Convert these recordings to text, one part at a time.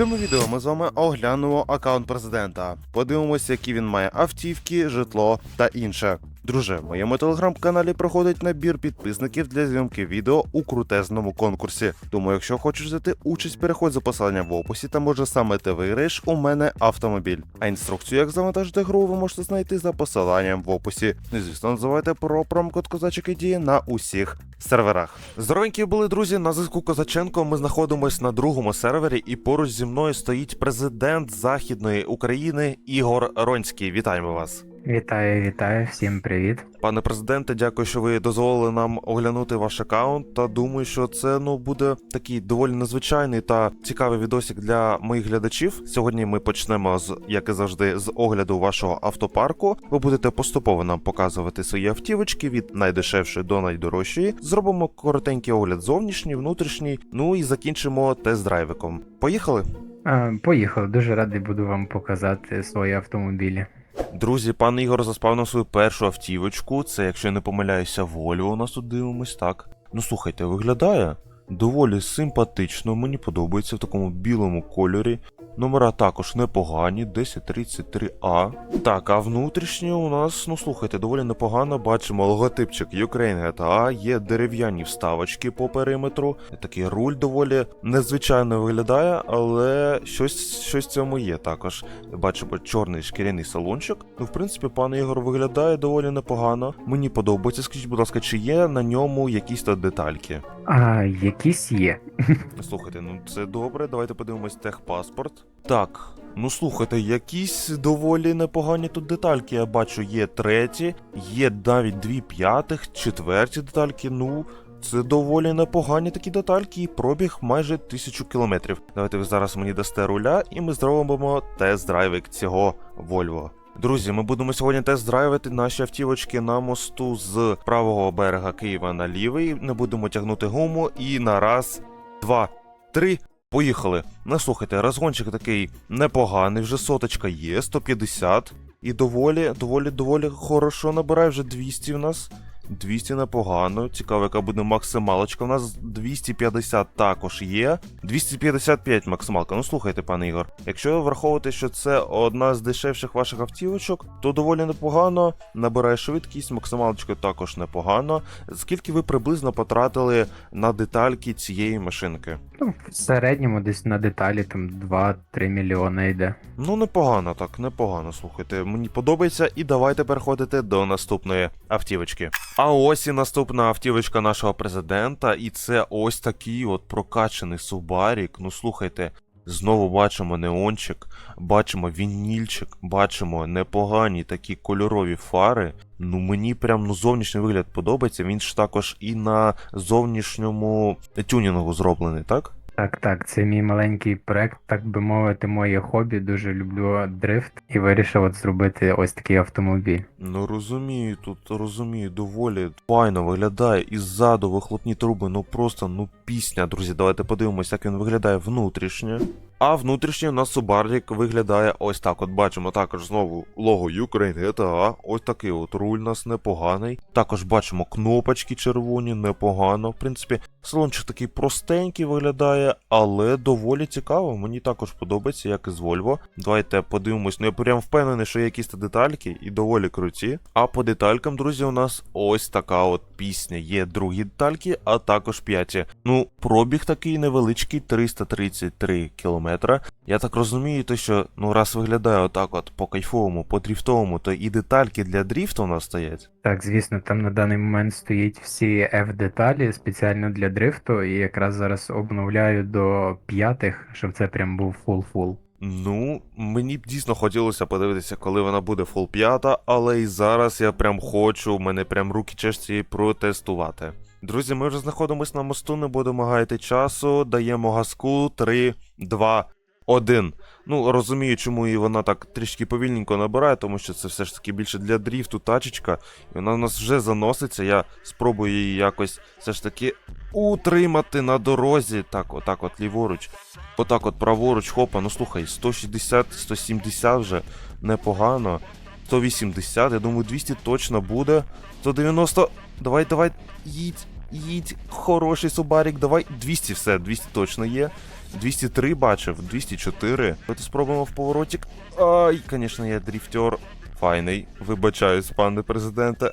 цьому відео ми з вами оглянемо аккаунт президента. Подивимося, які він має автівки, житло та інше. Друже, в моєму телеграм-каналі проходить набір підписників для зйомки відео у крутезному конкурсі. Тому, якщо хочеш взяти участь, переходь за посиланням в описі, та може саме ти виграєш у мене автомобіль. А інструкцію, як завантажити гру, ви можете знайти за посиланням в описі. Ну і звісно, не забувайте про промокод Козачик і діє на усіх серверах. Здоровенькі були друзі. На зв'язку Козаченко. Ми знаходимось на другому сервері, і поруч зі мною стоїть президент Західної України Ігор Ронський. Вітаємо вас. Вітаю, вітаю, всім привіт. Пане президенте, дякую, що ви дозволили нам оглянути ваш аккаунт. Та думаю, що це ну буде такий доволі незвичайний та цікавий відосик для моїх глядачів. Сьогодні ми почнемо з, як і завжди, з огляду вашого автопарку. Ви будете поступово нам показувати свої автівочки від найдешевшої до найдорожчої. Зробимо коротенький огляд зовнішній, внутрішній. Ну і закінчимо тест-драйвиком. Поїхали? А, поїхали, дуже радий буду вам показати свої автомобілі. Друзі, пан Ігор заспавнив свою першу автівочку. Це, якщо я не помиляюся, волю у нас тут дивимось, так. Ну слухайте, виглядає доволі симпатично, мені подобається в такому білому кольорі. Номера також непогані, 1033А. Так, а внутрішнє у нас, ну слухайте, доволі непогано. Бачимо логотипчик Ukraine GTA, є дерев'яні вставочки по периметру. Такий руль доволі незвичайно виглядає, але щось, щось в цьому є також. Бачимо чорний шкіряний салончик. Ну, в принципі, пан Ігор виглядає доволі непогано. Мені подобається. Скажіть, будь ласка, чи є на ньому якісь то детальки? А, якісь є. Слухайте, ну це добре. Давайте подивимось техпаспорт. Так. Ну слухайте, якісь доволі непогані тут детальки. Я бачу, є треті, є навіть дві п'ятих, четверті детальки. Ну, це доволі непогані такі детальки, і пробіг майже тисячу кілометрів. Давайте ви зараз мені дасте руля, і ми зробимо тест-драйвик цього Volvo. Друзі, ми будемо сьогодні тест-драйвити наші автівочки на мосту з правого берега Києва на лівий. Не будемо тягнути гуму. І на раз, два, три. Поїхали. Не слухайте, розгончик такий непоганий, вже соточка є, 150. І доволі, доволі, доволі хорошо набирає вже 200 в нас. 200 непогано. Цікаво, яка буде максималочка. У нас 250 також є. 255 максималка. Ну слухайте, пане Ігор. Якщо враховувати, що це одна з дешевших ваших автівочок, то доволі непогано. Набирає швидкість, максималочка також непогано. Скільки ви приблизно потратили на детальки цієї машинки? Ну, в середньому десь на деталі там 2-3 мільйони йде. Ну, непогано так, непогано, слухайте. Мені подобається, і давайте переходити до наступної автівочки. А ось і наступна автівочка нашого президента, і це ось такий от прокачаний Субарік. Ну слухайте. Знову бачимо неончик, бачимо вінільчик, бачимо непогані такі кольорові фари. Ну мені прям ну зовнішній вигляд подобається. Він ж також і на зовнішньому тюнінгу зроблений, так? Так, так, це мій маленький проект, так би мовити, моє хобі. Дуже люблю дрифт і вирішив от зробити ось такий автомобіль. Ну розумію, тут розумію, доволі файно виглядає і ззаду вихлопні труби, ну просто ну пісня, друзі. Давайте подивимося, як він виглядає внутрішнє. А внутрішнє у нас Subaru виглядає ось так. От бачимо також знову лого Ukraine GTA. Ось такий от руль у нас непоганий. Також бачимо кнопочки червоні, непогано. В принципі, салончик такий простенький виглядає, але доволі цікаво. Мені також подобається, як і з Volvo. Давайте подивимось. Ну я прям впевнений, що є якісь та детальки і доволі круті. А по деталькам, друзі, у нас ось така от пісня. Є другі детальки, а також п'яті. Ну, пробіг такий невеличкий 333 кілометра. Я так розумію, то що ну раз виглядає отак, от по кайфовому, по дріфтовому, то і детальки для дріфту у нас стоять. Так, звісно, там на даний момент стоїть всі F-деталі спеціально для дрифту, і якраз зараз обновляю до п'ятих, щоб це прям був фул-фул. Ну, мені б дійсно хотілося подивитися, коли вона буде фул 5, але і зараз я прям хочу, мене прям руки чешці протестувати. Друзі, ми вже знаходимось на мосту, не будемо гаяти часу, даємо газку 3, 2, 1. Ну, розумію, чому і вона так трішки повільненько набирає, тому що це все ж таки більше для дріфту тачечка. І вона у нас вже заноситься. Я спробую її якось все ж таки утримати на дорозі. Так, отак от ліворуч. Отак от праворуч, хопа, ну слухай, 160, 170 вже непогано. 180, я думаю, 200 точно буде. 190. Давай, давай, їдь. їдь, хороший Субарік, давай. 200 все, 200 точно є. 203 бачив, 204. Давайте спробуємо в поворотик. Ай, звісно, я дріфтер. Файний. Вибачаюсь, пане президенте.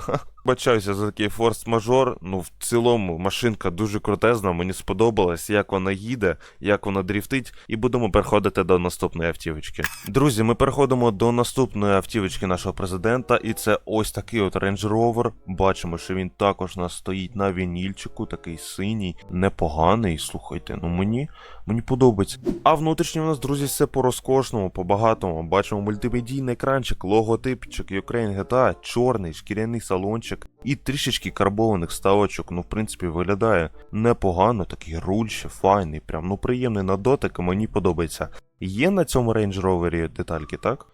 Вибачаюся за такий форс-мажор. Ну, в цілому, машинка дуже крутезна, мені сподобалась, як вона їде, як вона дріфтить, і будемо переходити до наступної автівочки. Друзі, ми переходимо до наступної автівочки нашого президента, і це ось такий от Range Rover. Бачимо, що він також у нас стоїть на вінільчику, такий синій, непоганий. Слухайте, ну мені, мені подобається. А внутрішньо у нас, друзі, все по розкошному, по багатому. Бачимо мультимедійний екранчик, логотипчик Ukraine GTA, чорний, шкіряний салончик і трішечки карбованих ставочок. Ну, в принципі, виглядає непогано, такий руль ще файний, прям ну приємний на дотик, мені подобається. Є на цьому Range Rover детальки, так?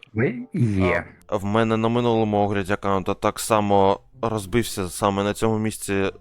Є. В мене на минулому огляді аккаунта так само розбився саме на цьому місці е,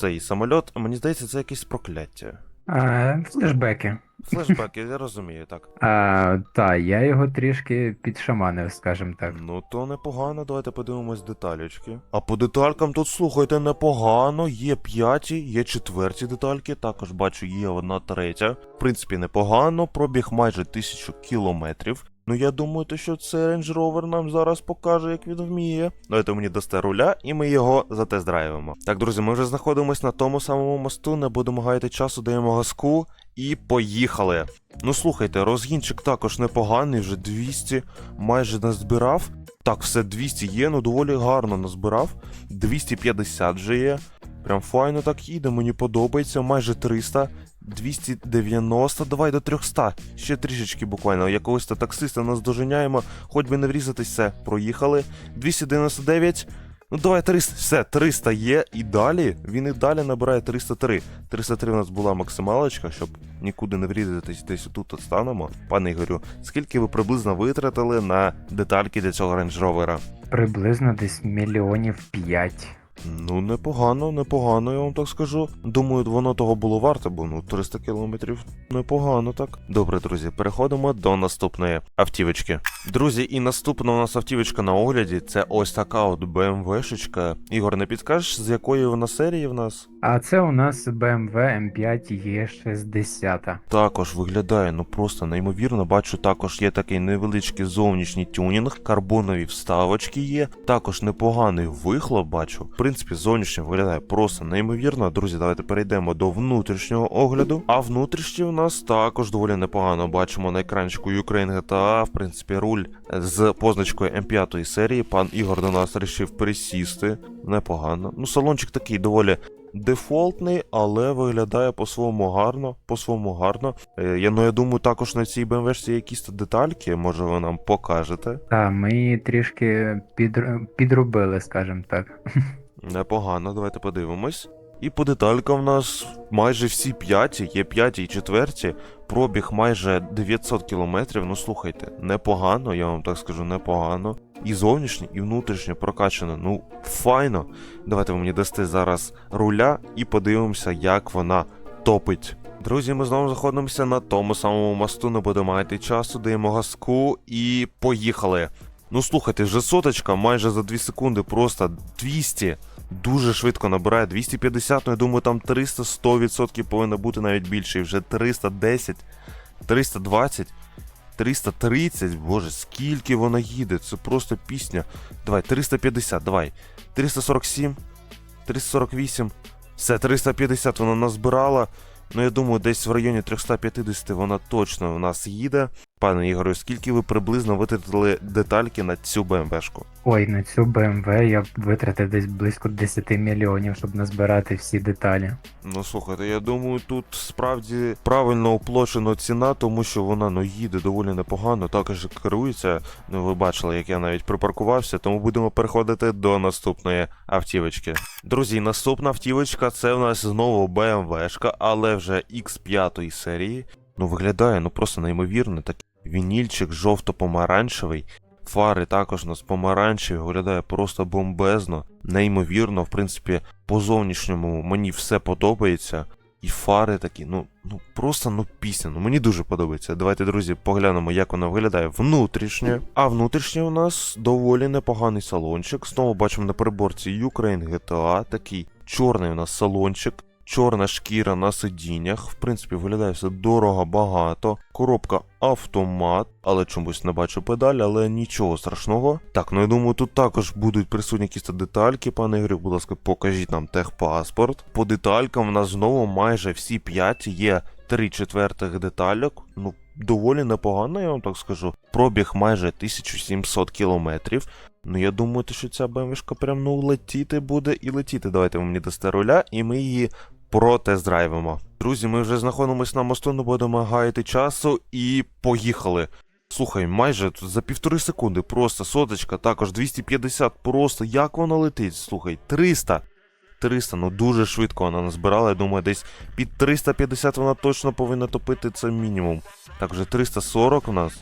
цей самольот. Мені здається, це якесь прокляття. А, флешбеки. Флешбеки, я розумію, так. А, та, я його трішки підшаманив, скажімо так. Ну то непогано, давайте подивимось деталечки. А по деталькам тут слухайте непогано. Є п'яті, є четверті детальки, також бачу, є одна третя. В принципі, непогано, пробіг майже тисячу кілометрів. Ну я думаю, то, що це Range Rover нам зараз покаже, як він вміє. Давайте мені дасте руля, і ми його затест-драйвимо. Так, друзі, ми вже знаходимось на тому самому мосту, не будемо гаяти часу, даємо газку і поїхали. Ну слухайте, розгінчик також непоганий, вже 200 майже назбирав. Так, все 200 є, ну доволі гарно назбирав. 250 вже є. Прям файно так їде, мені подобається, майже 300. 290, давай до 300. Ще трішечки буквально. Якогось то таксиста нас доженяємо, хоч би не врізатись, все, проїхали. 299. Ну давай 300, все, 300 є, і далі він і далі набирає 303. 303 у нас була максималочка, щоб нікуди не врізатись, десь тут станемо. Пане Ігорю, скільки ви приблизно витратили на детальки для цього Rover? Приблизно десь мільйонів п'ять. Ну, непогано, непогано, я вам так скажу. Думаю, воно того було варте, бо ну 300 кілометрів непогано так. Добре, друзі, переходимо до наступної автівочки. Друзі, і наступна у нас автівочка на огляді це ось така от BMW-шечка. Ігор, не підкажеш, з якої вона серії в нас? А це у нас BMW M5 E60. Також виглядає ну просто неймовірно. Бачу, також є такий невеличкий зовнішній тюнінг, карбонові вставочки є. Також непоганий вихлоп бачу. В принципі, зовнішньо виглядає просто неймовірно. Друзі, давайте перейдемо до внутрішнього огляду. А внутрішній у нас також доволі непогано. Бачимо на екранчику Ukraine GTA, в принципі, руль з позначкою М5 серії. Пан Ігор до нас вирішив пересісти. Непогано. Ну, салончик такий доволі дефолтний, але виглядає по-своєму гарно. По-своєму гарно. Е, Я, ну, я думаю, також на цій BMW є якісь детальки, може ви нам покажете. Та, ми її трішки підр... підробили, скажімо так. Непогано, давайте подивимось. І по деталькам в нас майже всі п'яті, є п'яті і четверті. Пробіг майже 900 кілометрів. Ну слухайте, непогано, я вам так скажу, непогано. І зовнішнє, і внутрішнє прокачано. Ну, файно. Давайте ви мені дасте зараз руля і подивимося, як вона топить. Друзі, ми знову знаходимося на тому самому мосту, не будемо мати часу, даємо газку і поїхали. Ну слухайте, вже соточка майже за 2 секунди, просто 200. Дуже швидко набирає 250, ну я думаю, там 300 100% повинно бути навіть більше. І вже 310, 320, 330. Боже, скільки вона їде, це просто пісня. Давай, 350, давай. 347, 348. Все, 350 вона назбирала. Ну, я думаю, десь в районі 350 вона точно в нас їде. Пане Ігорю, скільки ви приблизно витратили детальки на цю БМВшку? Ой, на цю BMW я б витратив десь близько 10 мільйонів, щоб назбирати всі деталі. Ну слухайте, я думаю, тут справді правильно оплачена ціна, тому що вона ну їде доволі непогано, також керується. Ну ви бачили, як я навіть припаркувався, тому будемо переходити до наступної автівочки. Друзі, наступна автівочка це в нас знову BMW-шка, але вже X5 серії. Ну виглядає ну просто неймовірно. Такий вінільчик жовто-помаранчевий. Фари також у нас помаранчеві, виглядає просто бомбезно, неймовірно, в принципі, по зовнішньому мені все подобається. І фари такі, ну, ну просто ну пісня. Ну мені дуже подобається. Давайте, друзі, поглянемо, як вона виглядає внутрішнє. А внутрішнє у нас доволі непоганий салончик. Знову бачимо на переборці Ukraine GTA, такий чорний у нас салончик, чорна шкіра на сидіннях. В принципі, виглядає все дорого багато. Коробка автомат, але чомусь не бачу педаль, але нічого страшного. Так, ну я думаю, тут також будуть присутні якісь детальки, пане Ігорю, будь ласка, покажіть нам техпаспорт. По деталькам в нас знову майже всі 5 є 3 четвертих детальок. Ну, доволі непогано, я вам так скажу. Пробіг майже 1700 кілометрів. Ну, я думаю, що ця БМВшка прям ну летіти буде і летіти. Давайте ви мені дасте руля, і ми її протест-драйвимо. Друзі, ми вже знаходимося на мосту, не будемо гаяти часу і поїхали. Слухай, майже за півтори секунди, просто соточка, також 250, просто як вона летить? Слухай, 300. 300, ну дуже швидко вона назбирала. Я думаю, десь під 350 вона точно повинна топити це мінімум. Так, вже 340 у нас.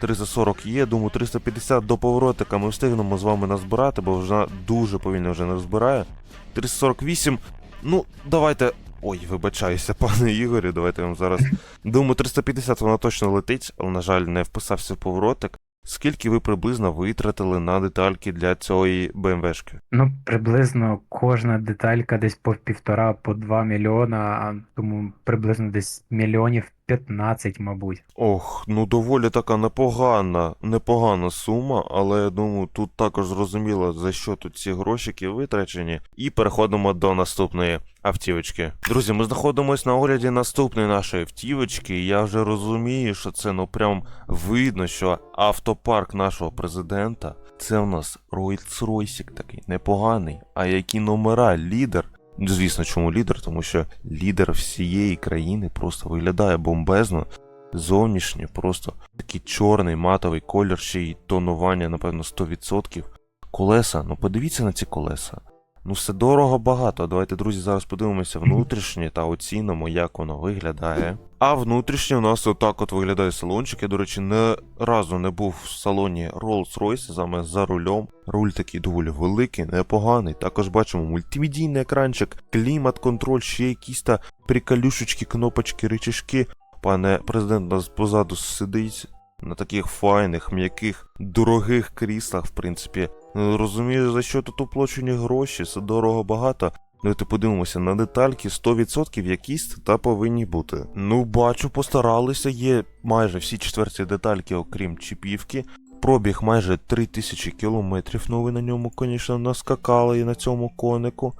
340 є, думаю, 350 до поворотика ми встигнемо з вами назбирати, бо вона дуже повільно вже не збирає. 348. Ну, давайте. Ой, вибачаюся, пане Ігорю, давайте я вам зараз. Думаю, 350 вона точно летить, але, на жаль, не вписався в поворотик. Скільки ви приблизно витратили на детальки для цієї БМВшки? Ну, приблизно кожна деталька десь по півтора, по два мільйона, тому приблизно десь мільйонів 15, мабуть. Ох, ну доволі така непогана, непогана сума, але я думаю, тут також зрозуміло, за що тут ці грошики витрачені. І переходимо до наступної автівочки. Друзі, ми знаходимося на огляді наступної нашої автівочки, я вже розумію, що це ну прям видно, що автопарк нашого президента це у нас Rolls-Royce такий непоганий. А які номера, лідер. Ну, Звісно, чому лідер? Тому що лідер всієї країни просто виглядає бомбезно. Зовнішнє, просто такий чорний матовий колір, ще й тонування, напевно, 100%. Колеса, ну подивіться на ці колеса. Ну все дорого багато. Давайте, друзі, зараз подивимося внутрішнє та оцінимо, як воно виглядає. А внутрішнє у нас отак от виглядає салончик. Я, до речі, не разу не був в салоні Rolls-Royce, саме за рулем. Руль такий доволі великий, непоганий. Також бачимо мультимедійний екранчик, клімат-контроль, ще якісь та приколюшечки, кнопочки, рычажки. Пане президент нас позаду сидить на таких файних, м'яких, дорогих кріслах, в принципі. Не розумію, за що тут оплачені гроші, все дорого багато. Давайте подивимося на детальки 100% якісь та повинні бути. Ну, бачу, постаралися, є майже всі четверті детальки, окрім чіпівки. Пробіг майже 3000 кілометрів, ну ви на ньому, звісно, наскакали і на цьому конику.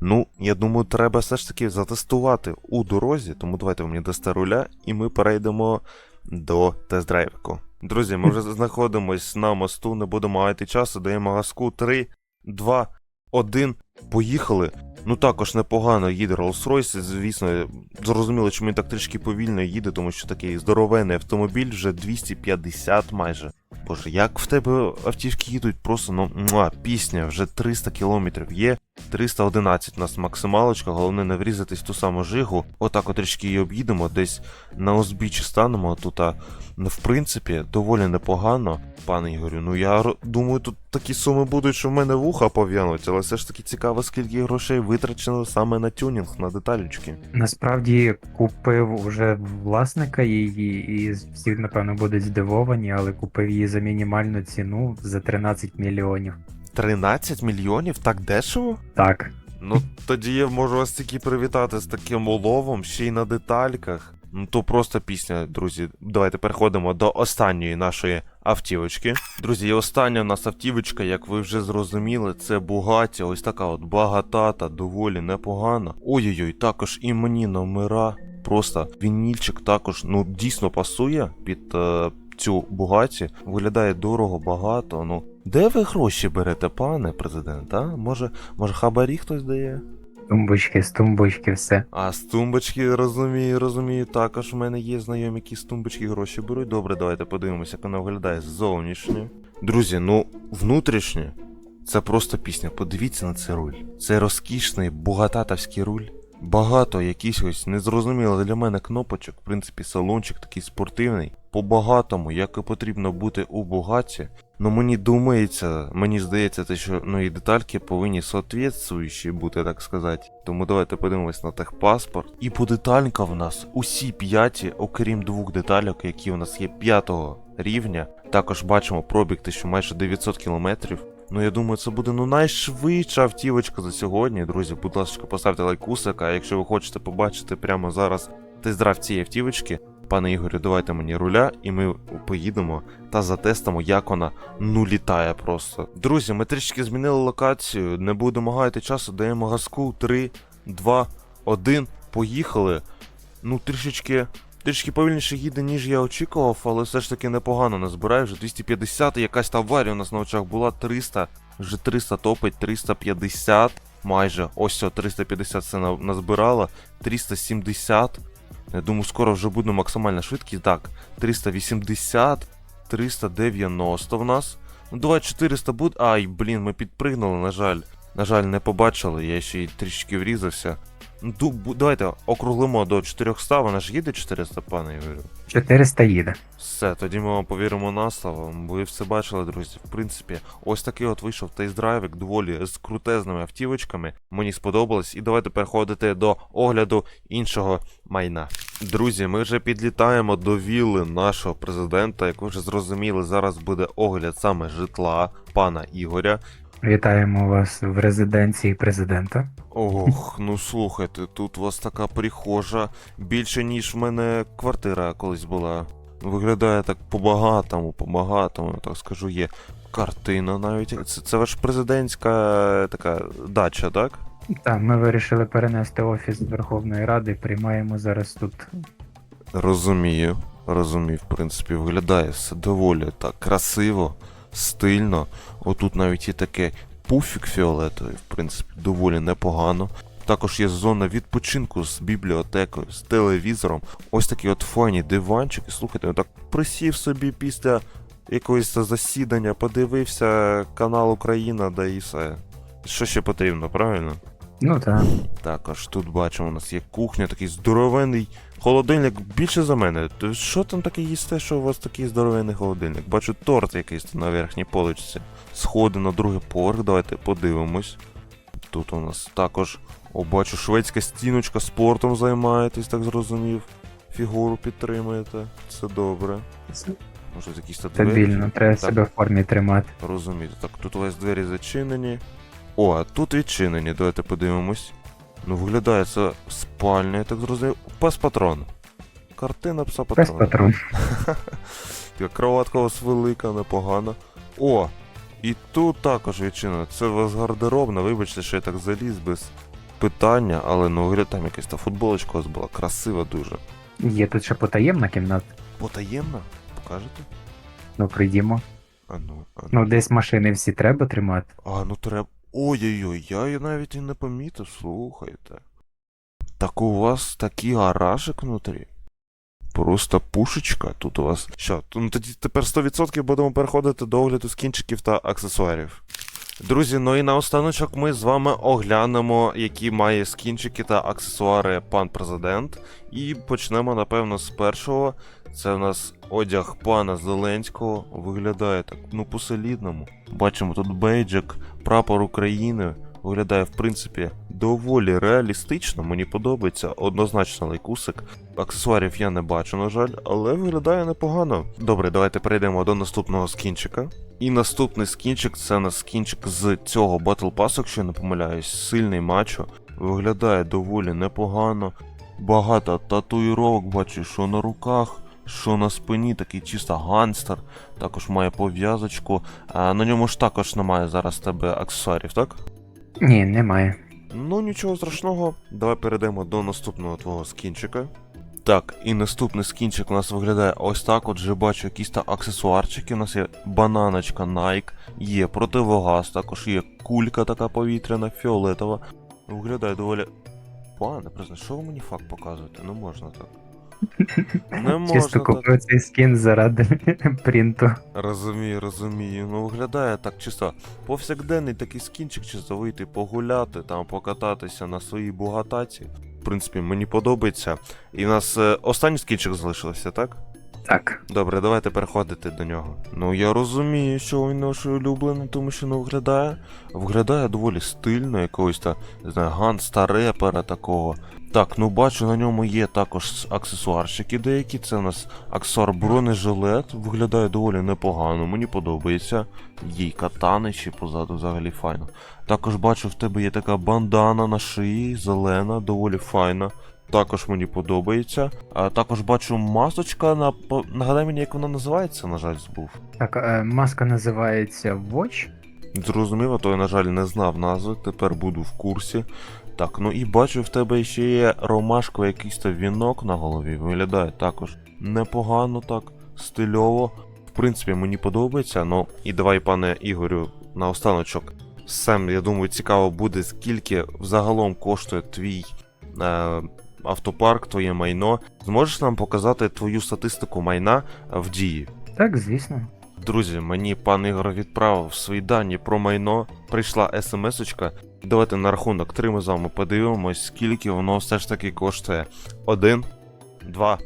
Ну, я думаю, треба все ж таки затестувати у дорозі, тому давайте ви мені дасте руля, і ми перейдемо до тест-драйвику. Друзі, ми вже знаходимось на мосту, не будемо гаяти часу, даємо газку 3, 2, 1, поїхали. Ну також непогано їде Rolls-Royce, звісно, зрозуміло, чому він так трішки повільно їде, тому що такий здоровенний автомобіль, вже 250 майже. Боже, як в тебе автівки їдуть, просто ну муа, пісня, вже 300 кілометрів є. 311 у нас максималочка, головне не врізатись в ту саму жигу. Отак от трішки її об'їдемо, десь на узбіччі станемо тут. А, в принципі, доволі непогано, пане Ігорю. Ну я думаю, тут такі суми будуть, що в мене вуха пов'януть, але все ж таки цікаво, скільки грошей витрачено саме на тюнінг, на деталючки. Насправді купив уже власника її, і всі, напевно, будуть здивовані, але купив її за мінімальну ціну за 13 мільйонів. 13 мільйонів? Так дешево? Так. Ну, тоді я можу вас тільки привітати з таким уловом, ще й на детальках. Ну то просто пісня, друзі. Давайте переходимо до останньої нашої автівочки. Друзі, і остання у нас автівочка, як ви вже зрозуміли, це Бугаті, ось така от багатата, доволі непогана. Ой-ой-ой, також і мені номера. Просто вінільчик також ну дійсно пасує під е, цю Бугаті. Виглядає дорого, багато. Ну де ви гроші берете, пане президент? А? Може, може хабарі хтось дає? Тумбочки, з тумбочки, все. А з тумбочки, розумію, розумію. Також в мене є знайомі, які з тумбочки гроші беруть. Добре, давайте подивимося, як вона виглядає зовнішньо. Друзі, ну, внутрішнє. Це просто пісня. Подивіться на цей руль. Це розкішний бугататовський руль. Багато якісь ось незрозуміло для мене кнопочок. В принципі, салончик такий спортивний. По-багатому, як і потрібно бути у Бугаті. Ну мені думається, мені здається, те, що ну і детальки повинні соответствуючі бути, так сказати. Тому давайте подивимось на техпаспорт. І по деталькам в нас усі п'яті, окрім двох детальок, які у нас є п'ятого рівня. Також бачимо пробіг, те, що майже 900 кілометрів. Ну, я думаю, це буде ну найшвидша автівочка за сьогодні. Друзі, будь ласка, поставте лайкусик, а якщо ви хочете побачити прямо зараз тест-драйв цієї автівочки, пане Ігорю, давайте мені руля, і ми поїдемо та затестимо, як вона ну літає просто. Друзі, ми трішки змінили локацію, не будемо гаяти часу, даємо газку 3, 2, 1, поїхали. Ну, трішечки. Трішки повільніше їде, ніж я очікував, але все ж таки непогано назбирає. Вже 250, якась аварія у нас на очах була 300, вже 300 топить, 350 майже. Ось все, 350 це на- назбирало, 370. Я думаю, скоро вже буде максимальна швидкість. Так, 380, 390 в нас. Ну, давай 400 буде. Ай, блін, ми підпригнули, на жаль. На жаль, не побачили, я ще й трішки врізався. Ну, давайте округлимо до 400, вона ж їде 400, пане Ігорю. 400 їде. Все, тоді ми вам повіримо на слово. Ви все бачили, друзі. В принципі, ось такий от вийшов тест-драйвик, доволі з крутезними автівочками. Мені сподобалось. І давайте переходити до огляду іншого майна. Друзі, ми вже підлітаємо до вілли нашого президента. Як ви вже зрозуміли, зараз буде огляд саме житла пана Ігоря. Вітаємо вас в резиденції президента. Ох, ну слухайте, тут у вас така прихожа більше, ніж в мене квартира колись була. Виглядає так по-багатому, по-багатому, так скажу, є картина навіть. Це, це ваша президентська е, така дача, так? Так, ми вирішили перенести офіс Верховної Ради. Приймаємо зараз тут. Розумію, розумію, в принципі, виглядає все доволі так красиво, стильно. Отут навіть є таке пуфік фіолетовий, в принципі, доволі непогано. Також є зона відпочинку з бібліотекою, з телевізором. Ось такі от файні диванчики. Слухайте, отак присів собі після якогось засідання, подивився канал Україна, да і все. Що ще потрібно, правильно? Ну так. Також тут бачимо, у нас є кухня, такий здоровенний холодильник більше за мене. То Що там таке їсте, що у вас такий здоровенний холодильник? Бачу торт якийсь на верхній поличці. Сходи на другий поверх, давайте подивимось. Тут у нас також, о, бачу, шведська стіночка спортом займаєтесь, так зрозумів. Фігуру підтримуєте. Це добре. Може, якісь тут двері? Стабільно, треба Так. себе в формі тримати. Розумієте. Так, тут у вас двері зачинені. О, а тут відчинені, давайте подивимось. Ну, виглядає це спальня, я так зрозумів. Пес патрон. Картина пса Без патрона. патрон. Така кроватка у вас велика, непогана. О! І тут також відчинено. Це у вас гардеробна, вибачте, що я так заліз без питання, але ну виглядає там якась та футболочка у вас була, красива дуже. Є тут ще потаємна кімната. Потаємна? Покажете? Ну, прийдімо. А ну, а ну. Ну, десь машини всі треба тримати. А, ну треба. Ой-ой-ой, я її навіть і не помітив, слухайте. Так у вас такий гаражик внутрі. Просто пушечка тут у вас. Що, ну тоді тепер 100% будемо переходити до огляду скінчиків та аксесуарів. Друзі, ну і наостаночок ми з вами оглянемо, які має скінчики та аксесуари пан президент. І почнемо, напевно, з першого. Це в нас одяг пана Зеленського. Виглядає так, ну, по-солідному. Бачимо тут бейджик, прапор України. Виглядає, в принципі, доволі реалістично. Мені подобається. Однозначно лайкусик. Аксесуарів я не бачу, на жаль, але виглядає непогано. Добре, давайте перейдемо до наступного скінчика. І наступний скінчик це у нас скінчик з цього Battle Pass, якщо я не помиляюсь, сильний мачо. Виглядає доволі непогано. Багато татуїровок бачу, що на руках, що на спині, такий чисто ганстер. Також має пов'язочку. А на ньому ж також немає зараз тебе аксесуарів, так? Ні, немає. Ну нічого страшного, давай перейдемо до наступного твого скінчика. Так, і наступний скінчик у нас виглядає ось так. От вже бачу якісь та аксесуарчики. У нас є бананочка Nike, є противогаз, також є кулька така повітряна, фіолетова. Виглядає доволі. Пане, призна, що ви мені факт показуєте? Не можна так. Не можна Чисто купив цей скін заради принту. Розумію, розумію. Ну виглядає так чисто. Повсякденний такий скінчик, чисто вийти погуляти, там покататися на своїй бугатаці. В принципі, мені подобається. І в нас е, останній скінчик залишився, так? Так. Добре, давайте переходити до нього. Ну я розумію, що він наш улюблений, тому що ну виглядає. Виглядає доволі стильно, якогось та, не знаю, ганста репера такого. Так, ну бачу, на ньому є також аксесуарчики деякі. Це у нас аксесуар бронежилет. Виглядає доволі непогано, мені подобається. Є й катани ще позаду взагалі файно. Також бачу, в тебе є така бандана на шиї, зелена, доволі файна. Також мені подобається. А також бачу масочка на. Нагадай мені, як вона називається, на жаль, збув. Так, е, маска називається Watch. Зрозуміло, то я, на жаль, не знав назви, тепер буду в курсі. Так, ну і бачу, в тебе ще є ромашковий якийсь то вінок на голові. Виглядає також непогано так, стильово. В принципі, мені подобається. Ну і давай, пане Ігорю, на останочок. Сам, я думаю, цікаво буде, скільки взагалом коштує твій е, автопарк, твоє майно. Зможеш нам показати твою статистику майна в дії? Так, звісно. Друзі, мені пан Ігор відправив свої дані про майно. Прийшла смс-очка. Давайте на рахунок 3 ми з вами подивимось, скільки воно все ж таки коштує. Один, два,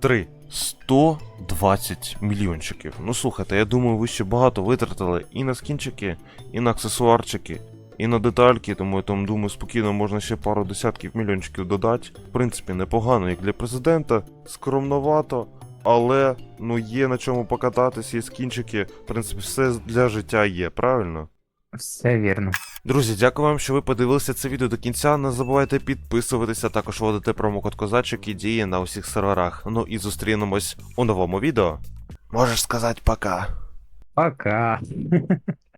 три. 120 мільйончиків. Ну слухайте, я думаю, ви ще багато витратили і на скінчики, і на аксесуарчики, і на детальки, тому я там думаю, спокійно можна ще пару десятків мільйончиків додати. В принципі, непогано, як для президента, скромновато. Але ну є на чому покататись, є скінчики. В принципі, все для життя є, правильно? Все вірно. Друзі, дякую вам, що ви подивилися це відео до кінця. Не забувайте підписуватися, також вводити промокод Козачок і діє на усіх серверах. Ну і зустрінемось у новому відео. Можеш сказати пока. Пока.